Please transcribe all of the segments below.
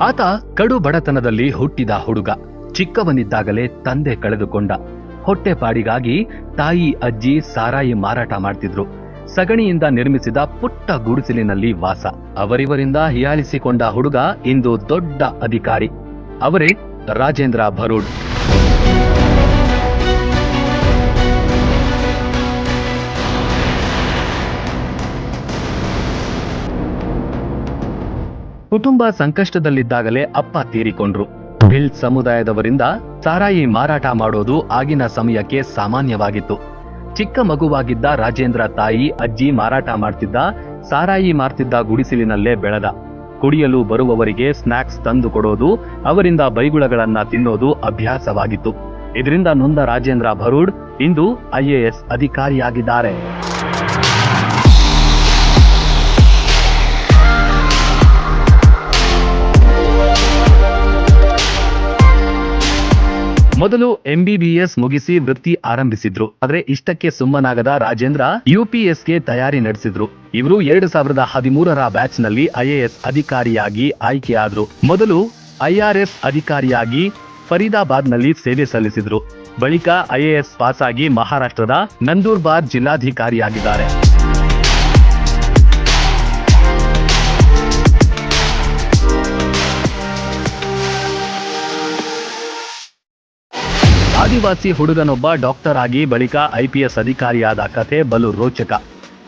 ಆತ ಕಡು ಬಡತನದಲ್ಲಿ ಹುಟ್ಟಿದ ಹುಡುಗ. ಚಿಕ್ಕವನಿದ್ದಾಗಲೇ ತಂದೆ ಕಳೆದುಕೊಂಡ. ಹೊಟ್ಟೆಪಾಡಿಗಾಗಿ ತಾಯಿ, ಅಜ್ಜಿ ಸಾರಾಯಿ ಮಾರಾಟ ಮಾಡ್ತಿದ್ರು. ಸಗಣಿಯಿಂದ ನಿರ್ಮಿಸಿದ ಪುಟ್ಟ ಗುಡಿಸಲಿನಲ್ಲಿ ವಾಸ. ಅವರಿವರಿಂದ ಹಿಯಾಳಿಸಿಕೊಂಡ ಹುಡುಗ ಇಂದು ದೊಡ್ಡ ಅಧಿಕಾರಿ. ಅವರೇ ರಾಜೇಂದ್ರ ಭರೂಡ್. ಕುಟುಂಬ ಸಂಕಷ್ಟದಲ್ಲಿದ್ದಾಗಲೇ ಅಪ್ಪ ತೀರಿಕೊಂಡ್ರು. ಭಿಲ್ ಸಮುದಾಯದವರಿಂದ ಸಾರಾಯಿ ಮಾರಾಟ ಮಾಡೋದು ಆಗಿನ ಸಮಯಕ್ಕೆ ಸಾಮಾನ್ಯವಾಗಿತ್ತು. ಚಿಕ್ಕ ಮಗುವಾಗಿದ್ದ ರಾಜೇಂದ್ರ ತಾಯಿ ಅಜ್ಜಿ ಮಾರಾಟ ಮಾಡ್ತಿದ್ದ, ಸಾರಾಯಿ ಮಾರ್ತಿದ್ದ ಗುಡಿಸಲಿನಲ್ಲೇ ಬೆಳೆದ. ಕುಡಿಯಲು ಬರುವವರಿಗೆ ಸ್ನಾಕ್ಸ್ ತಂದು ಕೊಡೋದು, ಅವರಿಂದ ಬೈಗುಳಗಳನ್ನ ತಿನ್ನೋದು ಅಭ್ಯಾಸವಾಗಿತ್ತು. ಇದರಿಂದ ನೊಂದ ರಾಜೇಂದ್ರ ಭರೂಡ್ ಇಂದು ಐಎಎಸ್ ಅಧಿಕಾರಿಯಾಗಿದ್ದಾರೆ. ಮೊದಲು ಎಂಬಿಬಿಎಸ್ ಮುಗಿಸಿ ವೃತ್ತಿ ಆರಂಭಿಸಿದ್ರು. ಆದ್ರೆ ಇಷ್ಟಕ್ಕೆ ಸುಮ್ಮನಾಗದ ರಾಜೇಂದ್ರ ಯುಪಿಎಸ್ಗೆ ತಯಾರಿ ನಡೆಸಿದ್ರು. ಇವರು ಎರಡು ಸಾವಿರದ ಹದಿಮೂರರ ಬ್ಯಾಚ್ನಲ್ಲಿ ಐಎಎಸ್ ಅಧಿಕಾರಿಯಾಗಿ ಆಯ್ಕೆಯಾದ್ರು ಮೊದಲು ಐಆರ್ಎಸ್ ಅಧಿಕಾರಿಯಾಗಿ ಫರೀದಾಬಾದ್ನಲ್ಲಿ ಸೇವೆ ಸಲ್ಲಿಸಿದ್ರು. ಬಳಿಕ ಐಎಎಸ್ ಪಾಸ್ ಆಗಿ ಮಹಾರಾಷ್ಟ್ರದ ನಂದೂರ್ಬಾರ್ ಜಿಲ್ಲಾಧಿಕಾರಿಯಾಗಿದ್ದಾರೆ. ಆದಿವಾಸಿ ಹುಡುಗನೊಬ್ಬ ಡಾಕ್ಟರ್ ಆಗಿ ಬಳಿಕ ಐಪಿಎಸ್ ಅಧಿಕಾರಿಯಾದ ಕಥೆ ಬಲು ರೋಚಕ.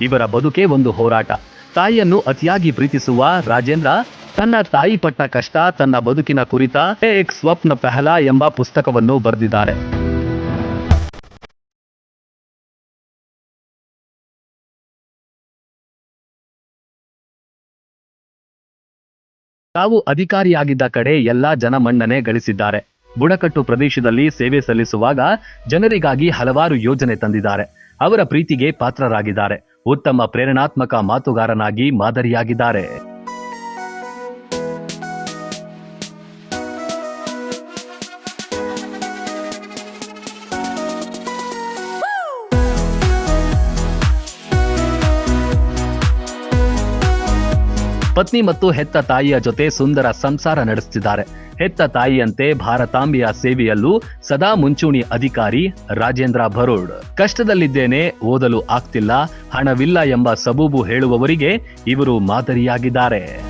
ಇವರ ಬದುಕೆ ಒಂದು ಹೋರಾಟ. ತಾಯಿಯನ್ನು ಅತಿಯಾಗಿ ಪ್ರೀತಿಸುವ ರಾಜೇಂದ್ರ, ತನ್ನ ತಾಯಿ ಪಟ್ಟ ಕಷ್ಟ, ತನ್ನ ಬದುಕಿನ ಕುರಿತ ಏಕ್ ಸ್ವಪ್ನ ಪೆಹಲಾ ಎಂಬ ಪುಸ್ತಕವನ್ನು ಬರೆದಿದ್ದಾರೆ. ತಾವು ಅಧಿಕಾರಿಯಾಗಿದ್ದ ಕಡೆ ಎಲ್ಲಾ ಜನಮನ್ನಣೆ ಗಳಿಸಿದ್ದಾರೆ. ಬುಡಕಟ್ಟು ಪ್ರದೇಶದಲ್ಲಿ ಸೇವೆ ಸಲ್ಲಿಸುವಾಗ ಜನರಿಗಾಗಿ ಹಲವಾರು ಯೋಜನೆ ತಂದಿದ್ದಾರೆ. ಅವರ ಪ್ರೀತಿಗೆ ಪಾತ್ರರಾಗಿದ್ದಾರೆ. ಉತ್ತಮ ಪ್ರೇರಣಾತ್ಮಕ ಮಾತುಗಾರನಾಗಿ ಮಾದರಿಯಾಗಿದ್ದಾರೆ. ಪತ್ನಿ ಮತ್ತು ಹೆತ್ತ ತಾಯಿಯ ಜೊತೆ ಸುಂದರ ಸಂಸಾರ ನಡೆಸುತ್ತಿದ್ದಾರೆ. ಹೆತ್ತ ತಾಯಿಯಂತೆ ಭಾರತಾಂಬೆಯ ಸೇವೆಯಲ್ಲೂ ಸದಾ ಮುಂಚೂಣಿ ಅಧಿಕಾರಿ ರಾಜೇಂದ್ರ ಭರೋಡ್. ಕಷ್ಟದಲ್ಲಿದ್ದೇನೆ, ಓದಲು ಆಗ್ತಿಲ್ಲ, ಹಣವಿಲ್ಲ ಎಂಬ ಸಬೂಬು ಹೇಳುವವರಿಗೆ ಇವರು ಮಾದರಿಯಾಗಿದ್ದಾರೆ.